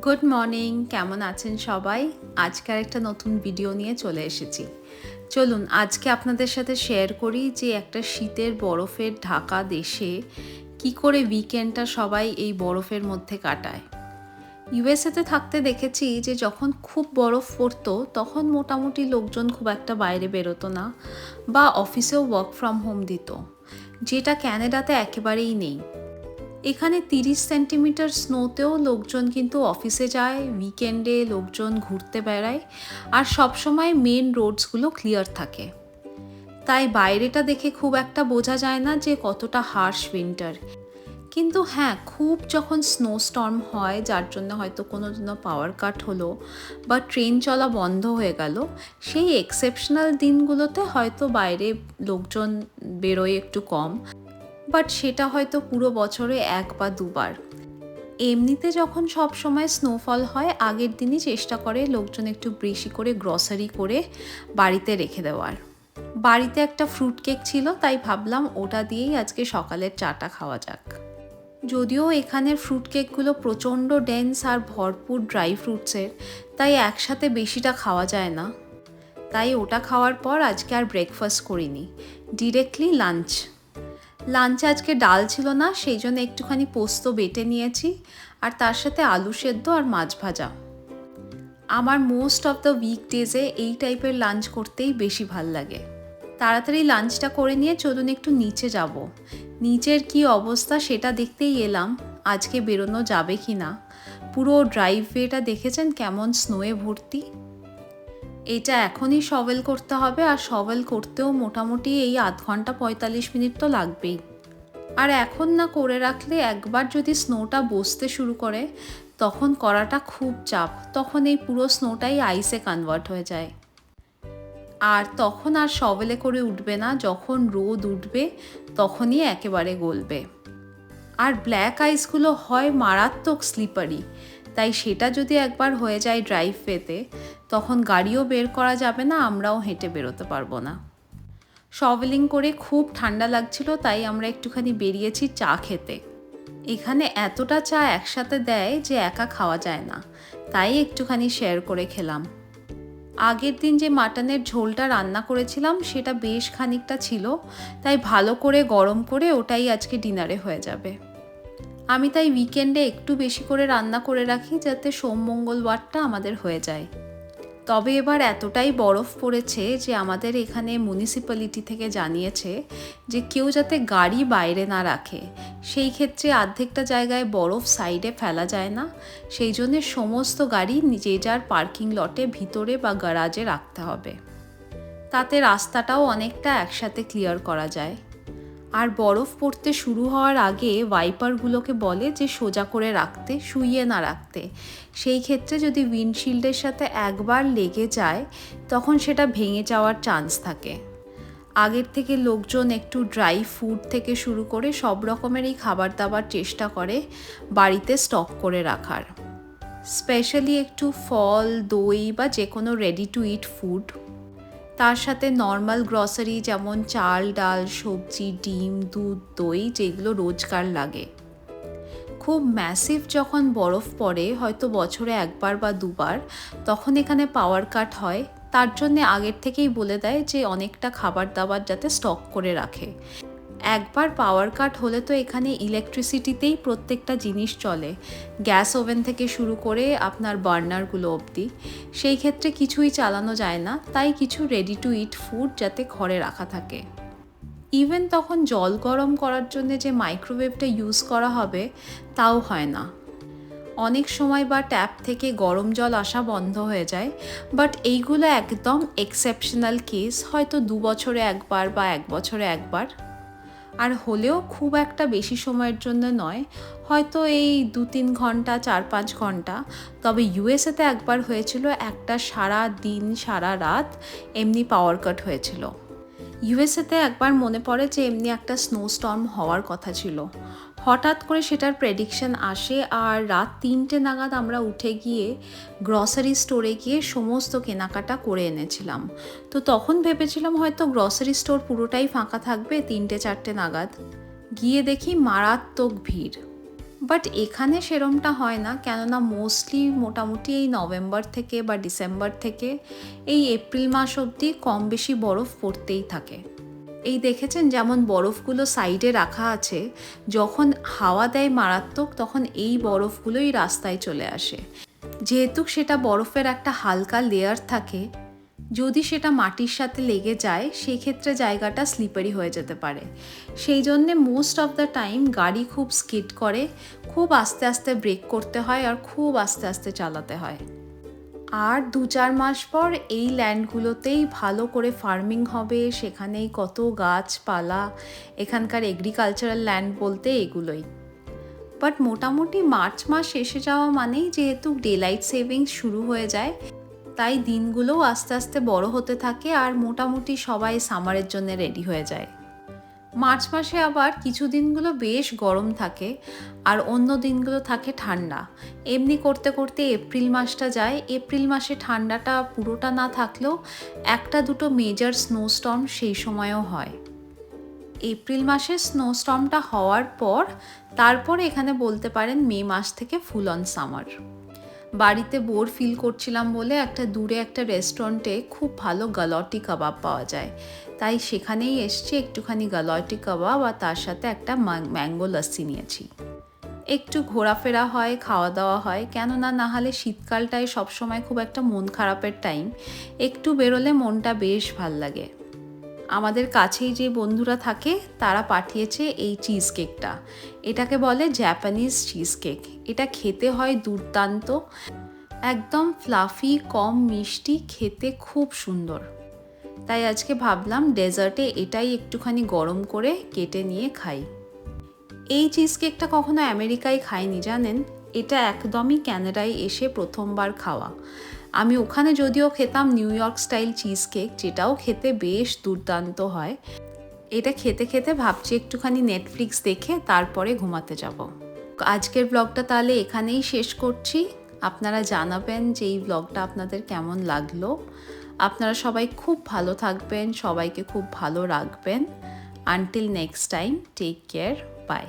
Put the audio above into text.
Good morning কেমন আছেন সবাই? আজকের একটা নতুন ভিডিও নিয়ে চলে এসেছি। চলুন, আজকে আপনাদের সাথে শেয়ার করি যে একটা শীতের বরফের ঢাকা দেশে কি করে উইকেন্ডটা সবাই এই বরফের মধ্যে কাটায়। ইউএসএতে থাকতে দেখেছি যে যখন খুব বরফ পড়তো, তখন মোটামুটি লোকজন খুব একটা বাইরে বেরোতো না বা অফিসেও ওয়ার্ক ফ্রম হোম দিত। যেটা ক্যানাডাতে একেবারেই নেই। এখানে তিরিশ সেন্টিমিটার স্নোতেও লোকজন কিন্তু অফিসে যায় উইকেন্ডে লোকজন ঘুরতে বেড়ায়, আর সবসময় মেন রোডসগুলো ক্লিয়ার থাকে। তাই বাইরেটা দেখে খুব একটা বোঝা যায় না যে কতটা হার্শ উইন্টার কিন্তু হ্যাঁ খুব যখন স্নো স্টর্ম হয়, যার জন্য হয়তো কোনো জন্য পাওয়ার কাট হলো বা ট্রেন চলা বন্ধ হয়ে গেল, সেই এক্সেপশনাল দিনগুলোতে হয়তো বাইরে লোকজন বেরোয় একটু কম। বাট সেটা হয়তো পুরো বছরে এক বা দুবার। এমনিতে যখন সব সময় স্নোফল হয়, আগের দিনই চেষ্টা করে লোকজন একটু বেশি করে গ্রসারি করে বাড়িতে রেখে দেওয়ার। বাড়িতে একটা ফ্রুট কেক ছিল, তাই ভাবলাম ওটা দিয়েই আজকে সকালের চাটা খাওয়া যাক। যদিও এখানের ফ্রুট কেকগুলো প্রচণ্ড ডেন্স আর ভরপুর ড্রাই ফ্রুটসের তাই একসাথে বেশিটা খাওয়া যায় না। তাই ওটা খাওয়ার পর আজকে আর ব্রেকফাস্ট করিনি। ডিরেক্টলি লাঞ্চ লাঞ্চে আজকে ডাল ছিল না, সেই জন্য একটুখানি পোস্ত বেটে নিয়েছি, আর তার সাথে আলু সেদ্ধ আর মাছ ভাজা। আমার মোস্ট অফ দ্য উইক ডেজে এই টাইপের লাঞ্চ করতেই বেশি ভালো লাগে। তাড়াতাড়ি লাঞ্চটা করে নিয়ে চলুন একটু নিচে যাব। নিচের কি অবস্থা সেটা দেখতেই এলাম, আজকে বেরোনো যাবে কি না পুরো ড্রাইভওয়েটা দেখেছেন কেমন স্নোয়ে ভর্তি? এটা এখনই সবেল করতে হবে আর সবেল করতেও মোটামুটি এই আধ ঘণ্টা পঁয়তাল্লিশ মিনিট তো লাগবেই। আর এখন না করে রাখলে একবার যদি স্নোটা বসতে শুরু করে, তখন করাটা খুব চাপ, তখন এই পুরো স্নোটাই আইসে কনভার্ট হয়ে যায়। আর তখন আর সবেলে করে উঠবে না, যখন রোদ উঠবে তখনই একেবারে গলবে। আর ব্ল্যাক আইসগুলো হয় মারাত্মক স্লিপারি তাই সেটা যদি একবার হয়ে যায় ড্রাইভ ওয়েতে তখন গাড়িও বের করা যাবে না, আমরাও হেঁটে বেরোতে পারব না। শভেলিং করে খুব ঠান্ডা লাগছিল, তাই আমরা একটুখানি বেরিয়েছি চা খেতে। এখানে এতটা চা একসাথে দেয় যে একা খাওয়া যায় না, তাই একটুখানি শেয়ার করে খেলাম। আগের দিন যে মাটনের ঝোলটা রান্না করেছিলাম, সেটা বেশ খানিকটা ছিল, তাই ভালো করে গরম করে ওটাই আজকে ডিনারে হয়ে যাবে। আমি তাই উইকেন্ডে একটু বেশি করে রান্না করে রাখি যাতে সোম মঙ্গলবারটা আমাদের হয়ে যায়। তবে এবার এতটাই বরফ পড়েছে যে আমাদের এখানে মিউনিসিপ্যালিটি থেকে জানিয়েছে যে কেউ যাতে গাড়ি বাইরে না রাখে। সেই ক্ষেত্রে অর্ধেকটা জায়গায় বরফ সাইডে ফেলা যায় না। সেই জন্য সমস্ত গাড়ি যে যার পার্কিং লটে ভিতরে বা গ্যারাজে রাখতে হবে। তাতে রাস্তাটাও অনেকটা একসাথে ক্লিয়ার করা যায়। আর বরফ পড়তে শুরু হওয়ার আগে ওয়াইপারগুলোকে বলে যে সোজা করে রাখতে, শুইয়ে না রাখতে। সেই ক্ষেত্রে যদি উইন্ডশিল্ডের সাথে একবার লেগে যায়, তখন সেটা ভেঙে যাওয়ার চান্স থাকে। আগের থেকে লোকজন একটু ড্রাই ফুড থেকে শুরু করে সব রকমেরই খাবার দাবার চেষ্টা করে বাড়িতে স্টক করে রাখার। স্পেশালি একটু ফল, দই বা যে কোনো রেডি টু ইট ফুড তার সাথে নর্মাল গ্রসারি যেমন চাল, ডাল, সবজি, ডিম, দুধ, দই যেগুলো রোজকার লাগে। খুব ম্যাসিভ যখন বরফ পড়ে, হয়তো বছরে একবার বা দুবার, তখন এখানে পাওয়ার কাট হয়। তার জন্যে আগের থেকেই বলে দেয় যে অনেকটা খাবার দাবার যাতে স্টক করে রাখে। একবার পাওয়ার কাট হলে তো এখানে ইলেকট্রিসিটিতেই প্রত্যেকটা জিনিস চলে। গ্যাস ওভেন থেকে শুরু করে আপনার বার্নারগুলো অবধি। সেই ক্ষেত্রে কিছুই চালানো যায় না, তাই কিছু রেডি টু ইট ফুড যাতে ঘরে রাখা থাকে। ইভেন তখন জল গরম করার জন্য যে মাইক্রোওয়েভটা ইউজ করা হবে, তাও হয় না। অনেক সময় বা ট্যাপ থেকে গরম জল আসা বন্ধ হয়ে যায় বাট এইগুলো একদম এক্সেপশনাল কেস হয়তো দু বছরে একবার বা এক বছরে একবার। আর হলেও খুব একটা বেশি সময়ের জন্য নয়। হয়তো এই দু তিন ঘণ্টা। চার পাঁচ ঘণ্টা তবে ইউএসএতে একবার হয়েছিল, একটা সারা দিন, সারা রাত এমনি পাওয়ার কাট হয়েছিল। ইউএসএতে একবার মনে পড়ে যে এমনি একটা স্নো স্টর্ম হওয়ার কথা ছিল। হঠাৎ করে সেটার প্রেডিকশন আসে আর রাত তিনটে নাগাদ আমরা উঠে গিয়ে গ্রসারি স্টোরে গিয়ে সমস্ত কেনাকাটা করে এনেছিলাম। তো তখন ভেবেছিলাম হয়তো গ্রসারি স্টোর পুরোটাই ফাঁকা থাকবে তিনটে চারটে নাগাদ। গিয়ে দেখি মারাত্মক ভিড়। বাট এখানে সেরমটা হয় না, কেননা মোস্টলি মোটামুটি এই নভেম্বর থেকে বা ডিসেম্বর থেকে এই এপ্রিল মাস অবধি কম বেশি বরফ পড়তেই থাকে। এই দেখেছেন যেমন বরফগুলো সাইডে রাখা আছে, যখন হাওয়া দেয় মারাত্মক তখন এই বরফগুলোই রাস্তায় চলে আসে। যেহেতু সেটা বরফের একটা হালকা লেয়ার থাকে যদি সেটা মাটির সাথে লেগে যায় সেই ক্ষেত্রে জায়গাটা স্লিপারি হয়ে যেতে পারে। সেই জন্যে মোস্ট অফ দ্য টাইম গাড়ি খুব স্কিড করে, খুব আস্তে আস্তে ব্রেক করতে হয় আর খুব আস্তে আস্তে চালাতে হয়। আর দু চার মাস পর এই ল্যান্ডগুলোতেই ভালো করে ফার্মিং হবে, সেখানেই কত গাছপালা, এখানকার এগ্রিকালচারাল ল্যান্ড বলতে এগুলোই। বাট মোটামুটি মার্চ মাস শেষে যাওয়া মানেই যেহেতু ডেলাইট সেভিংস শুরু হয়ে যায় তাই দিনগুলোও আস্তে আস্তে বড় হতে থাকে আর মোটামুটি সবাই সামারের জন্য রেডি হয়ে যায়। মার্চ মাসে আবার কিছু দিনগুলো বেশ গরম থাকে আর অন্য দিনগুলো থাকে ঠান্ডা। এমনি করতে করতে এপ্রিল মাসটা যায়। এপ্রিল মাসে ঠান্ডাটা পুরোটা না থাকলেও একটা দুটো মেজর স্নোস্টর্ম সেই সময়ও হয়। এপ্রিল মাসে স্নোস্টর্মটা হওয়ার পর তারপর এখানে বলতে পারেন মে মাস থেকে ফুল অন সামার বাড়িতে বোর ফিল করছিলাম বলে একটা দূরে একটা রেস্টুরেন্টে খুব ভালো গালটি কাবাব পাওয়া যায়। তাই সেখানেই এসছি, একটুখানি গালটি কাবাব আর তার সাথে একটা ম্যাঙ্গো লস্যি নিয়েছি। একটু ঘোরাফেরা হয় খাওয়া দাওয়া হয়, কেননা না হলে শীতকালটায় সবসময় খুব একটা মন খারাপের টাইম একটু বেরোলে মনটা বেশ ভালো লাগে। আমাদের কাছেই যে বন্ধুরা থাকে, তারা পাঠিয়েছে এই চিজ কেকটা এটাকে বলে জ্যাপানিজ চিজ কেক এটা খেতে হয় দুর্দান্ত, একদম ফ্লাফি কম মিষ্টি, খেতে খুব সুন্দর। তাই আজকে ভাবলাম ডেজার্টে এটাই একটুখানি গরম করে কেটে নিয়ে খাই। এই চিজ কেকটা কখনো আমেরিকায় খাইনি, জানেন? এটা একদমই ক্যানাডায় এসে প্রথমবার খাওয়া। আমি ওখানে যদিও খেতাম New York style cheese cake যেটাও খেতে বেশ দুর্দান্ত হয়। এটা খেতে খেতে ভাবছি একটুখানি নেটফ্লিক্স দেখে তারপরে ঘুমাতে যাব। আজকের ব্লগটা তাহলে এখানেই শেষ করছি। আপনারা জানাবেন যে এই ব্লগটা আপনাদের কেমন লাগল। আপনারা সবাই খুব ভালো থাকবেন, সবাইকে খুব ভালো রাখবেন। Until next time, take care, bye.